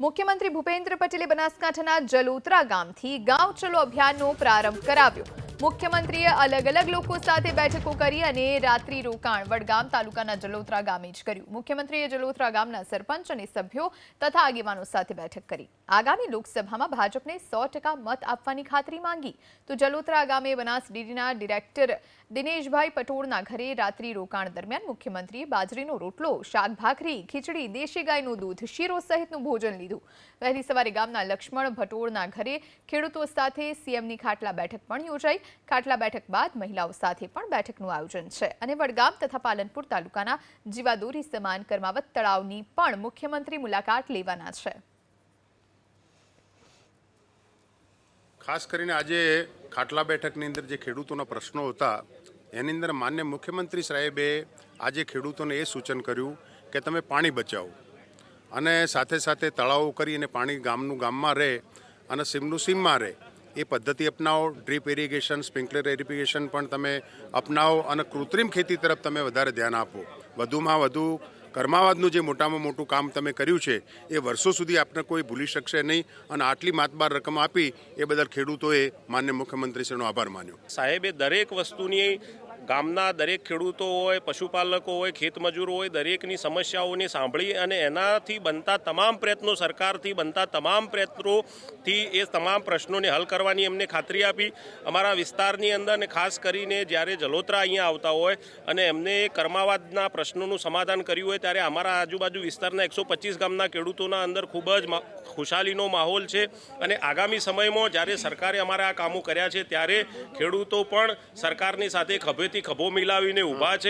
મુખ્યમંત્રી ભૂપેન્દ્ર પટેલે બનાસકાંઠાના જલોત્રા ગામથી ગાંવ ચલો અભિયાનનો પ્રારંભ કરાવ્યો. મુખ્યમંત્રીએ અલગ અલગ લોકો સાથે બેઠકો કરી અને રાત્રિ રોકાણ વડગામ તાલુકાના જલોત્રા ગામે જ કર્યું. મુખ્યમંત્રીએ જલોત્રા ગામના સરપંચ અને સભ્યો તથા આગેવાનો સાથે બેઠક કરી. આગામી લોકસભામાં ભાજપને સો મત આપવાની ખાતરી માંગી. તો જલોત્રા ગામે બનાસ ડેરીના ડિરેક્ટર દિનેશભાઈ પટોળના ઘરે રાત્રિ રોકાણ દરમિયાન મુખ્યમંત્રીએ બાજરીનો રોટલો શાક ભાખરી ખીચડી, દેશી ગાયનું દૂધ, શીરો સહિતનું ભોજન લીધું. વહેલી સવારે ગામના લક્ષ્મણ ભટોળના ઘરે ખેડૂતો સાથે સીએમની ખાટલા બેઠક પણ યોજાઈ. ખાટલા બેઠક બાદ મહિલાઓ સાથે પણ બેઠકનું આયોજન છે. અને વડગામ તથા પાલનપુર તાલુકાના જીવાદોરી સમાન કરમાવત તળાવની પણ મુખ્યમંત્રી મુલાકાત લેવાના છે. ખાસ કરીને આજે ખાટલા બેઠકની અંદર જે ખેડૂતોના પ્રશ્નો હતા, એની અંદર માન્ય મુખ્યમંત્રી સાહેબે આજે ખેડૂતોને એ સૂચન કર્યું કે તમે પાણી બચાવો અને સાથે સાથે તળાવો કરી અને પાણી ગામનું ગામમાં રહે અને સીમનું સીમમાં રહે. એ પદ્ધતિ અપનાવો. ડ્રીપ ઇરિગેશન, સ્પ્રિંકલર ઇરિગેશન પણ તમે અપનાવો અને કૃત્રિમ ખેતી તરફ તમે વધારે ધ્યાન આપો. વધુમાં વધુ કર્માવાદનું જે મોટામાં મોટું કામ તમે કર્યું છે, એ વર્ષો સુધી આપને કોઈ ભૂલી શકશે નહીં અને આટલી માતબાર રકમ આપી એ બદલ ખેડૂતોએ માન્ય મુખ્યમંત્રીશ્રીનો આભાર માન્યો. સાહેબે દરેક વસ્તુની ગામના દરેક ખેડૂતો હોય, પશુપાલકો હોય ખેતમજૂરો હોય, દરેકની સમસ્યાઓને સાંભળી અને એનાથી બનતા તમામ પ્રયત્નો સરકારથી બનતા તમામ પ્રયત્નોથી એ તમામ પ્રશ્નોને હલ કરવાની એમને ખાતરી આપી. અમારા વિસ્તારની અંદર ને ખાસ કરીને જ્યારે જલોત્રા અહીંયા આવતા હોય અને એમને કર્માવાદના પ્રશ્નોનું સમાધાન કર્યું હોય ત્યારે અમારા આજુબાજુ વિસ્તારના એકસો ગામના ખેડૂતોના અંદર ખૂબ જ ખુશાલીનો માહોલ છે અને આગામી સમયમાં જ્યારે સરકારે અમારા આ કામો કર્યા છે ત્યારે ખેડૂતો પણ સરકારની સાથે ખભેથી ખભો મિલાવીને ઊભા છે.